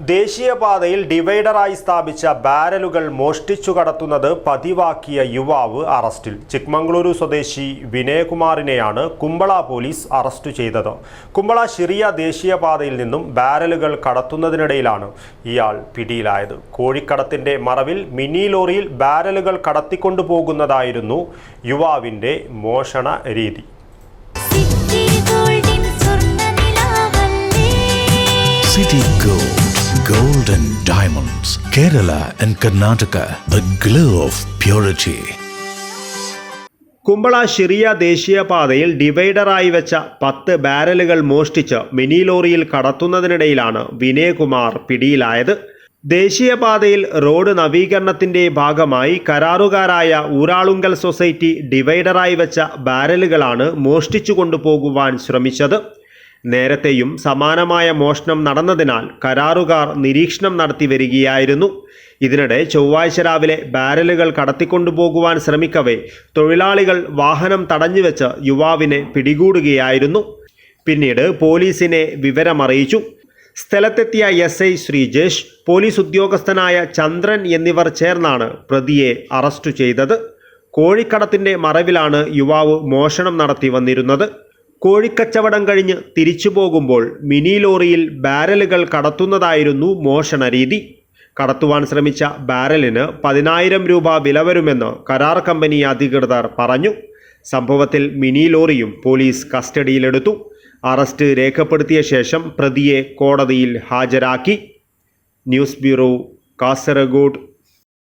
ദേശീയപാതയിൽ ഡിവൈഡറായി സ്ഥാപിച്ച ബാരലുകൾ മോഷ്ടിച്ചു കടത്തുന്നത് പതിവാക്കിയ യുവാവ് അറസ്റ്റിൽ. ചിക്മംഗളൂരു സ്വദേശി വിനയകുമാറിനെയാണ് കുമ്പള പോലീസ് അറസ്റ്റ് ചെയ്തത്. കുമ്പള ഷിറിയ ദേശീയപാതയിൽ നിന്നും ബാരലുകൾ കടത്തുന്നതിനിടയിലാണ് ഇയാൾ പിടിയിലായത്. കോഴിക്കടത്തിന്റെ മറവിൽ മിനി ലോറിയിൽ ബാരലുകൾ കടത്തിക്കൊണ്ടുപോകുന്നതായിരുന്നു യുവാവിന്റെ മോഷണ രീതി. City Gold and Diamonds, Kerala and Karnataka, the glow of purity. Kumbla Shiriya ദേശീയപാതയിൽ ഡിവൈഡറായി വെച്ച പത്ത് ബാരലുകൾ മോഷ്ടിച്ച് മിനി ലോറിയിൽ കടത്തുന്നതിനിടയിലാണ് വിനയകുമാർ പിടിയിലായത് ദേശീയപാതയിൽ റോഡ് നവീകരണത്തിന്റെ ഭാഗമായി കരാറുകാരായ ഊരാളുങ്കൽ സൊസൈറ്റി ഡിവൈഡറായി വെച്ച ബാരലുകളാണ് മോഷ്ടിച്ചു കൊണ്ടുപോകുവാൻ ശ്രമിച്ചത് നേരത്തെയും സമാനമായ മോഷണം നടന്നതിനാൽ കരാറുകാർ നിരീക്ഷണം നടത്തി വരികയായിരുന്നു. ഇതിനിടെ ചൊവ്വാഴ്ച രാവിലെ ബാരലുകൾ കടത്തിക്കൊണ്ടുപോകുവാൻ ശ്രമിക്കവേ തൊഴിലാളികൾ വാഹനം തടഞ്ഞുവെച്ച് യുവാവിനെ പിടികൂടുകയായിരുന്നു. പിന്നീട് പോലീസിനെ വിവരമറിയിച്ചു. സ്ഥലത്തെത്തിയ എസ് ഐ ശ്രീജേഷ് പോലീസ് ഉദ്യോഗസ്ഥനായ ചന്ദ്രൻ എന്നിവർ ചേർന്നാണ് പ്രതിയെ അറസ്റ്റ് ചെയ്തത്. കോഴിക്കടത്തിന്റെ മറവിലാണ് യുവാവ് മോഷണം നടത്തി വന്നിരുന്നത്. കോഴിക്കച്ചവടം കഴിഞ്ഞ് തിരിച്ചു പോകുമ്പോൾ മിനി ലോറിയിൽ ബാരലുകൾ കടത്തുന്നതായിരുന്നു മോഷണ രീതി. കടത്തുവാൻ ശ്രമിച്ച ബാരലിന് പതിനായിരം രൂപ വില വരുമെന്ന് കരാർ കമ്പനി അധികൃതർ പറഞ്ഞു. സംഭവത്തിൽ മിനി ലോറിയും പോലീസ് കസ്റ്റഡിയിലെടുത്തു. അറസ്റ്റ് രേഖപ്പെടുത്തിയ ശേഷം പ്രതിയെ കോടതിയിൽ ഹാജരാക്കി. News bureau Kasaragod.